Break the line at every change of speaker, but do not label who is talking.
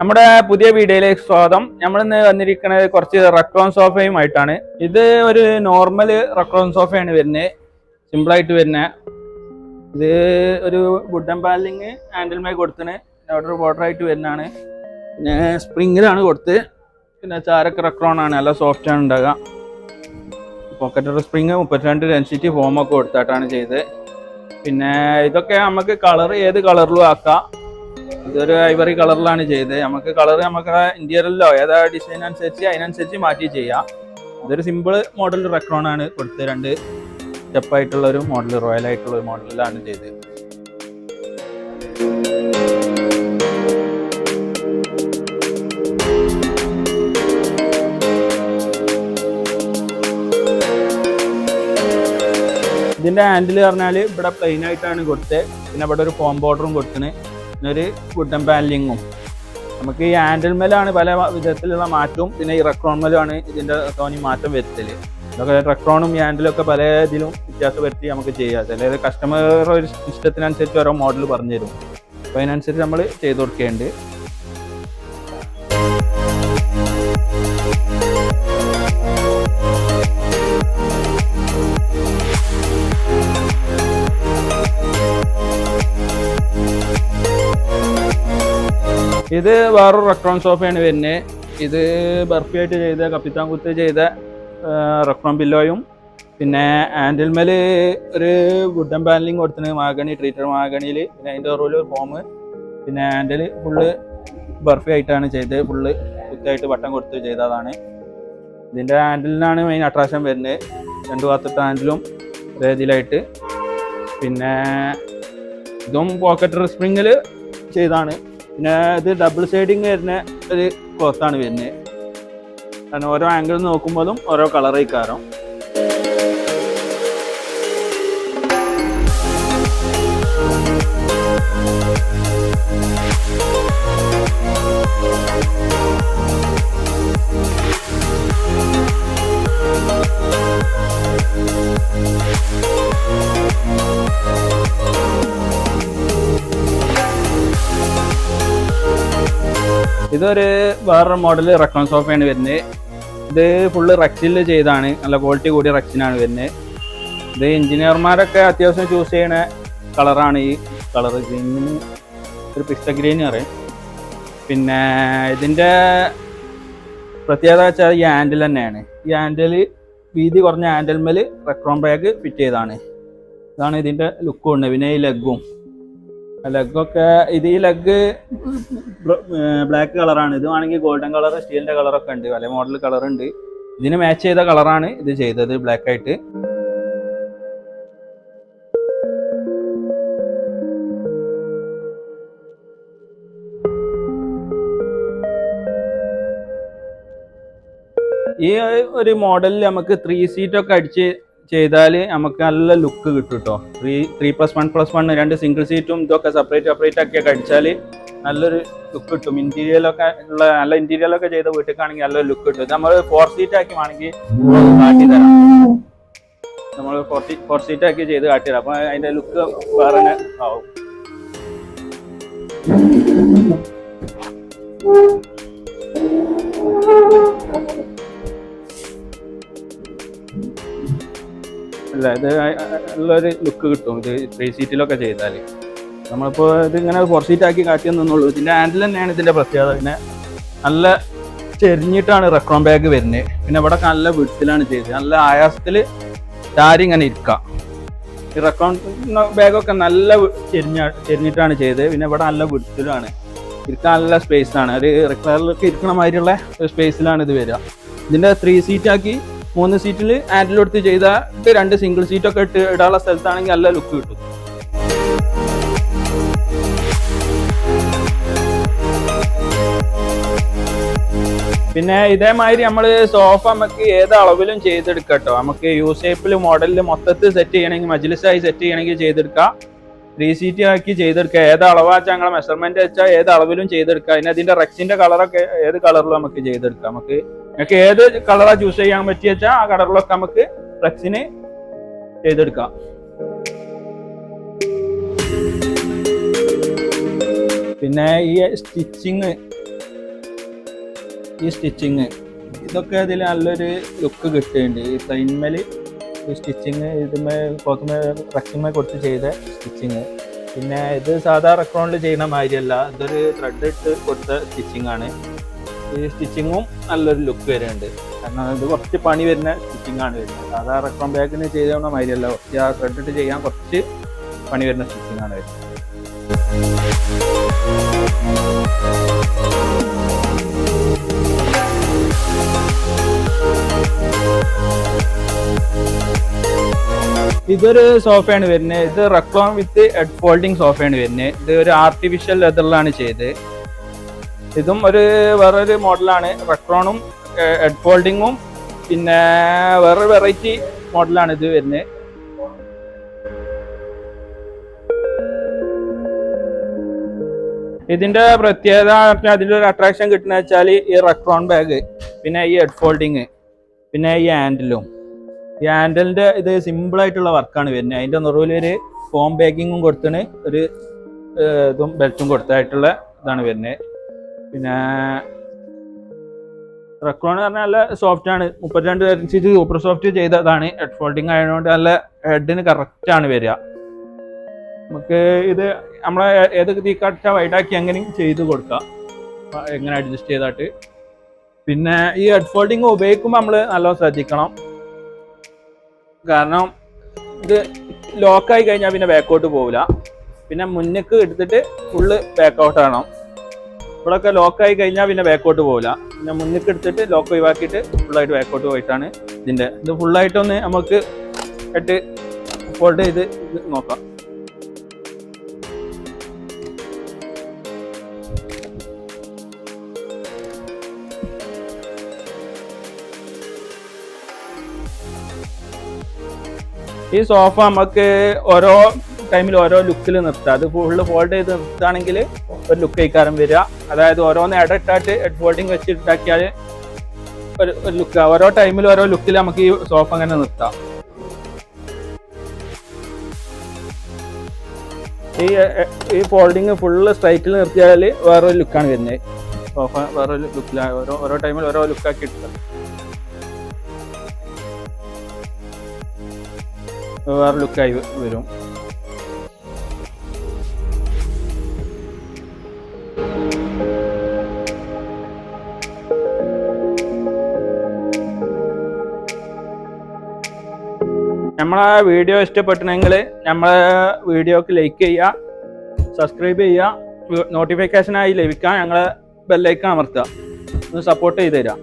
നമ്മുടെ പുതിയ വീഡിയോയിലേക്ക് സ്വാഗതം. നമ്മൾ ഇന്ന് വന്നിരിക്കുന്നത് കുറച്ച് റക്രോൺ സോഫയുമായിട്ടാണ്. ഇത് ഒരു നോർമൽ റക്രോൺ സോഫയാണ് വരുന്നത് സിമ്പിളായിട്ട് വരുന്നത് ഇത് ഒരു വുഡൻ പാലിങ് ഹാൻഡിൽമേ കൊടുത്തിന് ഒരു ബോർഡർ ആയിട്ട് വരുന്നതാണ്. പിന്നെ സ്പ്രിങ്ങിലാണ് കൊടുത്ത്. പിന്നെ ചാരക്ക് റക്രോൺ ആണ്. നല്ല സോഫ്റ്റ് ആണ് ഉണ്ടാകുക പോക്കറ്റ് സ്പ്രിങ് മുപ്പത്തിരണ്ട് ഡെൻസിറ്റി ഫോമൊക്കെ കൊടുത്തിട്ടാണ് ചെയ്തത്. പിന്നെ ഇതൊക്കെ നമുക്ക് കളർ ഏത് കളറിലും ആക്കാം. ഇതൊരു ഐവറി കളറിലാണ് ചെയ്തത്. നമുക്ക് കളർ നമുക്ക് ഇന്റീരിയറിലോ ഏതാ ഡിസൈൻ അനുസരിച്ച് അതിനനുസരിച്ച് മാറ്റി ചെയ്യാം. ഇതൊരു സിമ്പിൾ മോഡൽ റെക്രോൺ ആണ് കൊടുത്തത്. രണ്ട് സ്റ്റെപ്പായിട്ടുള്ള ഒരു മോഡൽ റോയൽ ആയിട്ടുള്ള ഒരു മോഡലിലാണ് ചെയ്തത്. ഇതിന്റെ ഹാൻഡിൽ പറഞ്ഞാൽ ഇവിടെ പ്ലെയിൻ ആയിട്ടാണ് കൊടുത്തത്. പിന്നെ ഇവിടെ ഒരു ഫോം ബോർഡറും കൊടുത്തിന് പിന്നെ ഒരു വുഡൻ പാനലിങ്ങും നമുക്ക് ഈ ഹാൻഡിൽ മെല്ലാണ് പല വിധത്തിലുള്ള മാറ്റവും പിന്നെ ഈ റെക്രോൺമേലാണ് ഇതിന്റെ തോന്നി മാറ്റം വരുത്തൽ ഇതൊക്കെ റെക്രോണും ഈ ഹാൻഡിലും ഒക്കെ പല ഇതിലും വ്യത്യാസം വരുത്തി നമുക്ക് ചെയ്യാം. ചില കസ്റ്റമർ ഒരു ഇഷ്ടത്തിനനുസരിച്ച് ഓരോ മോഡൽ പറഞ്ഞു തരും അപ്പോൾ അതിനനുസരിച്ച് നമ്മൾ ചെയ്ത് കൊടുക്കേണ്ടത് ഇത് വേറൊരു റെക്രോൺ സോഫയാണ് വരുന്നത് ഇത് ബർഫി ആയിട്ട് ചെയ്ത കപ്പിത്താൻ കുത്ത് ചെയ്ത റെക്രോൺ പില്ലോയും. പിന്നെ ആൻഡിൽമേൽ ഒരു വുഡൻ പാനലിങ് കൊടുത്തിന് മാഗണി ട്രീറ്റർ മാഗണിയിൽ പിന്നെ അതിന്റെ റോൽ ഒരു ഫോം പിന്നെ ആൻഡിൽ ഫുള്ള് ബർഫി ആയിട്ടാണ് ചെയ്തത് ഫുള്ള് കുത്തായിട്ട് വട്ടം കൊടുത്ത് ചെയ്തതാണ്. ഇതിന്റെ ആൻഡിലിനാണ് മെയിൻ അട്രാക്ഷൻ വരുന്നത് രണ്ട് ഭാഗത്തിട്ട് ഹാൻഡിലും രീതിയിലായിട്ട് പിന്നെ ഇതും പോക്കറ്റ് സ്പ്രിങ്ങിൽ ചെയ്താണ്. പിന്നെ ഇത് ഡബിൾ സൈഡിങ് വരുന്ന ഒരു ക്ലോത്താണ് വരുന്നത്. കാരണം ഓരോ ആംഗിൾ നോക്കുമ്പോഴും ഓരോ കളറായി ഇക്കാരം ഇതൊരു വേറൊരു മോഡൽ റെക്കോൺ സോഫയാണ് വരുന്നത്. ഇത് ഫുള്ള് റക്സിൽ ചെയ്താണ്. നല്ല ക്വാളിറ്റി കൂടിയ റക്സിനാണ് വരുന്നത്. ഇത് എഞ്ചിനീയർമാരൊക്കെ അത്യാവശ്യം ചൂസ് ചെയ്യണ കളറാണ് ഈ കളർ ഗ്രീനിന് ഒരു പിസ്റ്റ ഗ്രീൻ പറയും പിന്നെ ഇതിന്റെ പ്രത്യേകത വെച്ചാൽ ഈ ഹാൻഡിൽ തന്നെയാണ്. ഈ ഹാൻഡിൽ വീതി കുറഞ്ഞ ഹാൻഡിൽമേൽ റെക്രോൺ ബാഗ് ഫിറ്റ് ചെയ്താണ് ഇതാണ് ഇതിന്റെ ലുക്കും ഉണ്ട്. പിന്നെ ഈ ലെഗും ലെഗൊക്കെ ഇത് ഈ ലെഗ് ബ്ലാക്ക് കളറാണ് ഇത് വേണമെങ്കിൽ ഗോൾഡൻ കളർ സ്റ്റീലിന്റെ കളറൊക്കെ ഉണ്ട്. പല മോഡൽ കളർ ഉണ്ട്. ഇതിന് മാച്ച് ചെയ്ത കളറാണ് ഇത് ചെയ്തത് ബ്ലാക്ക് ആയിട്ട്. ഈ ഒരു മോഡലിൽ നമുക്ക് ത്രീ സീറ്റ് ഒക്കെ അടിച്ച് ചെയ്താൽ നമുക്ക് നല്ല ലുക്ക് കിട്ടും കേട്ടോ three three plus one plus one രണ്ട് സിംഗിൾ സീറ്റും ഇതൊക്കെ സെപ്പറേറ്റ് സെപ്പറേറ്റ് ആക്കിയൊക്കെ അടിച്ചാൽ നല്ലൊരു ലുക്ക് കിട്ടും. ഇന്റീരിയലൊക്കെ ഉള്ള നല്ല ഇന്റീരിയലൊക്കെ ചെയ്ത വീട്ടിലേക്കാണെങ്കിൽ നല്ലൊരു ലുക്ക് കിട്ടും. നമ്മൾ ഫോർ സീറ്റ് ആക്കി വേണമെങ്കിൽ കാട്ടി തരാം. നമ്മൾ ഫോർ സീറ്റ് ഫോർ സീറ്റ് ആക്കി ചെയ്ത് കാട്ടി തരാം. അപ്പം അതിന്റെ ലുക്ക് വേറെ ആവും. അല്ല ഇത് നല്ലൊരു ലുക്ക് കിട്ടും. ഇത് ത്രീ സീറ്റിലൊക്കെ ചെയ്താൽ നമ്മളിപ്പോൾ ഇത് ഇങ്ങനെ ഫോർ സീറ്റ് ആക്കി കാട്ടിയെന്നുള്ളൂ ഇതിന്റെ ഹാൻഡിൽ തന്നെയാണ് ഇതിന്റെ പ്രത്യേകത. പിന്നെ നല്ല ചെരിഞ്ഞിട്ടാണ് റെക്രോൺ ബാഗ് വരുന്നത് പിന്നെ ഇവിടെ നല്ല വിടത്തിലാണ് ചെയ്തത്. നല്ല ആയാസത്തിൽ ചാരി ഇങ്ങനെ ഇരിക്കാം. ഈ റെക്രോൺ ബാഗൊക്കെ നല്ല ചെരിഞ്ഞ ചെരിഞ്ഞിട്ടാണ് ചെയ്തത്. പിന്നെ ഇവിടെ നല്ല വിടത്തിലാണ് ഇരിക്കാൻ നല്ല സ്പേസാണ് ഒരു റെക്ലറിലൊക്കെ ഇരിക്കണ മാതിരിയുള്ള ഒരു സ്പേസിലാണ് ഇത് വരിക. ഇതിന്റെ ത്രീ സീറ്റ് ആക്കി മൂന്ന് സീറ്റിൽ ഹാൻഡിൽ എടുത്ത് ചെയ്ത രണ്ട് സിംഗിൾ സീറ്റൊക്കെ ഇട്ട് ഇടാനുള്ള സ്ഥലത്താണെങ്കിൽ നല്ല ലുക്ക് കിട്ടും. പിന്നെ ഇതേമാതിരി നമ്മൾ സോഫ നമുക്ക് ഏത് അളവിലും ചെയ്തെടുക്കാം കേട്ടോ നമുക്ക് യു ഷേപ്പിൽ മോഡലിൽ മൊത്തത്തിൽ സെറ്റ് ചെയ്യണമെങ്കിൽ മജിലിസായി സെറ്റ് ചെയ്യണമെങ്കിൽ ചെയ്തെടുക്കാം. ത്രീ സീറ്റ് ആക്കി ചെയ്തെടുക്കുക ഏത് അളവാച്ചാൽ ഞങ്ങളെ മെഷർമെന്റ് വെച്ചാൽ ഏത് അളവിലും ചെയ്തെടുക്കാം. പിന്നെ അതിന്റെ റെക്സിന്റെ കളറൊക്കെ ഏത് കളറിലും നമുക്ക് ചെയ്തെടുക്കാം. നമുക്ക് നിങ്ങൾക്ക് ഏത് കളറാ ചൂസ് ചെയ്യാൻ പറ്റിയ വെച്ചാൽ ആ കളറിലൊക്കെ നമുക്ക് ഫ്ലെക്സിന് ചെയ്തെടുക്കാം. പിന്നെ ഈ സ്റ്റിച്ചിങ് ഈ സ്റ്റിച്ചിങ് ഇതൊക്കെ ഇതിൽ നല്ലൊരു ലുക്ക് കിട്ടുന്നുണ്ട്. ഈ പ്ലെയിൻമേൽ ഈ സ്റ്റിച്ചിങ് ഇതുമേ കോത്തുമേ റക്കിന്മേ കൊടുത്ത് ചെയ്ത സ്റ്റിച്ചിങ് പിന്നെ ഇത് സാധാ റെക്കോണിൽ ചെയ്യുന്ന മാതിരിയല്ല. ഇതൊരു ത്രെഡ് ഇട്ട് കൊടുത്ത സ്റ്റിച്ചിങ് ആണ്. ഈ സ്റ്റിച്ചിങ്ങും നല്ലൊരു ലുക്ക് വരുന്നുണ്ട്. കാരണം ഇത് കുറച്ച് പണി വരുന്ന സ്റ്റിച്ചിങ് ആണ് വരുന്നത്. സാധാ റെക്കോം ബാഗിന് ചെയ്ത മാതിരിയല്ല. കുറച്ച് ആ ത്രെഡ് ഇട്ട് ചെയ്യാൻ കുറച്ച് പണി വരുന്ന സ്റ്റിച്ചിങ് ആണ് വരുന്നത്. ഇതൊരു സോഫയാണ് വരുന്നത്. ഇത് റെക്ലോം വിത്ത് ഹെഡ് ഫോൾഡിങ് സോഫയാണ് വരുന്നത്. ഇത് ഒരു ആർട്ടിഫിഷ്യൽ ലെതറിലാണ് ചെയ്ത് ഇതും ഒരു വേറൊരു മോഡലാണ്. റെക്ട്രോണും ഹെഡ് ഫോൾഡിങ്ങും പിന്നെ വേറൊരു വെറൈറ്റി മോഡലാണ് ഇത് വരുന്നത്. ഇതിന്റെ പ്രത്യേകത പറഞ്ഞാൽ ഒരു അട്രാക്ഷൻ കിട്ടുന്ന വെച്ചാൽ ഈ റെക്രോൺ ബാഗ് പിന്നെ ഈ ഹെഡ് ഫോൾഡിങ് പിന്നെ ഈ ഹാൻഡിലും ഈ ഹാൻഡിലിന്റെ ഇത് സിമ്പിൾ ആയിട്ടുള്ള വർക്കാണ് വരുന്നത്. അതിന്റെ നിറവിൽ ഒരു ഫോം ബാഗിങ്ങും കൊടുത്തിന് ഒരു ഇതും ബെൽറ്റും കൊടുത്തായിട്ടുള്ള ഇതാണ് വരുന്നത്. പിന്നെ റെക്രോൺ പറഞ്ഞാൽ നല്ല സോഫ്റ്റ് ആണ്. മുപ്പത്തിരണ്ട് ഇഞ്ച് സൂപ്പർ സോഫ്റ്റ് ചെയ്തതാണ്. ഹെഡ് ഫോൾഡിങ് ആയതുകൊണ്ട് നല്ല ഹെഡിന് ആണ് വരിക. നമുക്ക് ഇത് നമ്മളെ ഏത് തീക്കാട്ട വൈഡാക്കി എങ്ങനെയും ചെയ്ത് കൊടുക്കാം. എങ്ങനെ അഡ്ജസ്റ്റ് ചെയ്തായിട്ട് പിന്നെ ഈ ഹെഡ് ഫോൾഡിങ് ഉപയോഗിക്കുമ്പോൾ നമ്മൾ നല്ലോണം ശ്രദ്ധിക്കണം. കാരണം ഇത് ലോക്കായി കഴിഞ്ഞാൽ പിന്നെ ബാക്കോട്ട് പോവില്ല. പിന്നെ മുന്നേക്ക് എടുത്തിട്ട് ഫുള്ള് ബാക്കൗട്ട് ആവണം. ഇവിടെയൊക്കെ ലോക്കായി കഴിഞ്ഞാൽ പിന്നെ ബാക്കോട്ട് പോകില്ല പിന്നെ മുന്നേക്ക് എടുത്തിട്ട് ലോക്ക് ഒഴിവാക്കിയിട്ട് ഫുള്ളായിട്ട് ബാക്കോട്ട് പോയിട്ടാണ് ഇതിന്റെ ഇത് ഫുള്ളായിട്ടൊന്ന് നമുക്ക് ഇട്ട് ഫോൾഡ് ചെയ്ത് നോക്കാം. ഈ സോഫ നമുക്ക് ഓരോ ടൈമിൽ ഓരോ ലുക്കിൽ നിർത്തുക അത് ഫുള്ള് ഫോൾഡ് ചെയ്ത് നിർത്തുകയാണെങ്കിൽ ഒരു ലുക്ക് കൈക്കാരം വരിക. അതായത് ഓരോന്ന് ഇടയിട്ടായിട്ട് ഹെഡ് ഫോൾഡിങ് വെച്ച് ഉണ്ടാക്കിയാൽ ഒരു ഒരു ലുക്ക് ഓരോ ടൈമിൽ ഓരോ ലുക്കിൽ നമുക്ക് ഈ സോഫ അങ്ങനെ നിർത്താം. ഈ ഈ ഫോൾഡിങ് ഫുള്ള് സ്ട്രൈറ്റിൽ നിർത്തിയാൽ വേറൊരു ലുക്കാണ് വരുന്നത് സോഫ വേറൊരു ലുക്കിൽ ഓരോ ഓരോ ടൈമിൽ ഓരോ ലുക്കാക്കി എടുക്കാം. വേറെ ലുക്കായി വരും. നമ്മളെ വീഡിയോ ഇഷ്ടപ്പെട്ടണമെങ്കിൽ നമ്മളെ വീഡിയോക്ക് ലൈക്ക് ചെയ്യുക സബ്സ്ക്രൈബ് ചെയ്യുക നോട്ടിഫിക്കേഷനായി ലഭിക്കാൻ ഞങ്ങളെ ബെല്ലൈക്കൺ അമർത്തുക. ഒന്ന് സപ്പോർട്ട് ചെയ്ത് തരാം.